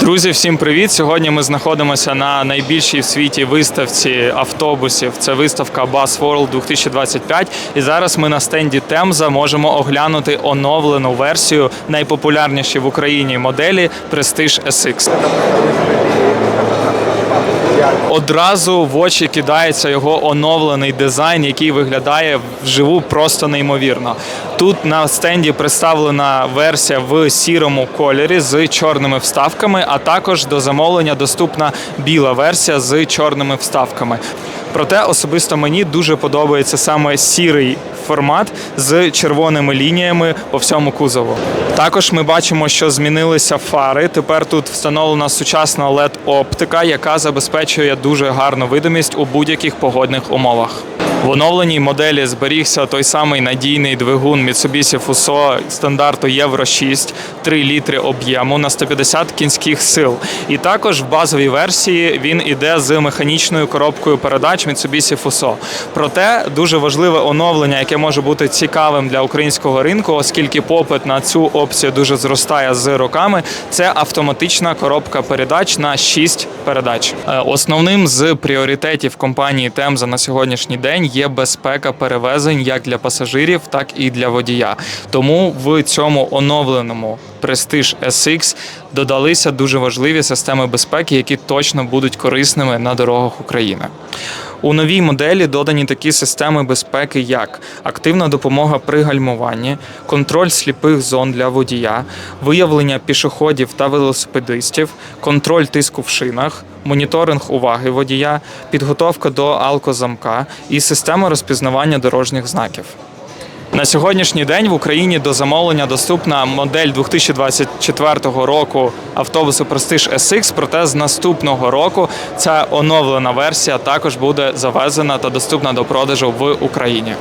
Друзі, всім привіт! Сьогодні ми знаходимося на найбільшій в світі виставці автобусів. Це виставка Bus World 2025. І зараз ми на стенді Темза можемо оглянути оновлену версію найпопулярнішої в Україні моделі Prestige SX. Одразу в очі кидається його оновлений дизайн, який виглядає вживу просто неймовірно. Тут на стенді представлена версія в сірому кольорі з чорними вставками, а також до замовлення доступна біла версія з чорними вставками. Проте особисто мені дуже подобається саме сірий формат з червоними лініями по всьому кузову. Також ми бачимо, що змінилися фари. Тепер тут встановлена сучасна led оптика, яка забезпечує дуже гарну видимість у будь-яких погодних умовах. В оновленій моделі зберігся той самий надійний двигун Mitsubishi Fuso стандарту Євро 6, 3 літри об'єму на 150 кінських сил. І також в базовій версії він іде з механічною коробкою передач Mitsubishi Fuso. Проте дуже важливе оновлення, яке може бути цікавим для українського ринку, оскільки попит на цю опцію дуже зростає з роками. Це автоматична коробка передач на 6 передач. Е, Основним з пріоритетів компанії Темза на сьогоднішній день є безпека перевезень як для пасажирів, так і для водія. Тому в цьому оновленому Prestige SX додалися дуже важливі системи безпеки, які точно будуть корисними на дорогах України. У новій моделі додані такі системи безпеки, як активна допомога при гальмуванні, контроль сліпих зон для водія, виявлення пішоходів та велосипедистів, контроль тиску в шинах, моніторинг уваги водія, підготовка до алкозамка і система розпізнавання дорожніх знаків. На сьогоднішній день в Україні до замовлення доступна модель 2024 року автобусу Prestige SX, проте з наступного року ця оновлена версія також буде завезена та доступна до продажу в Україні.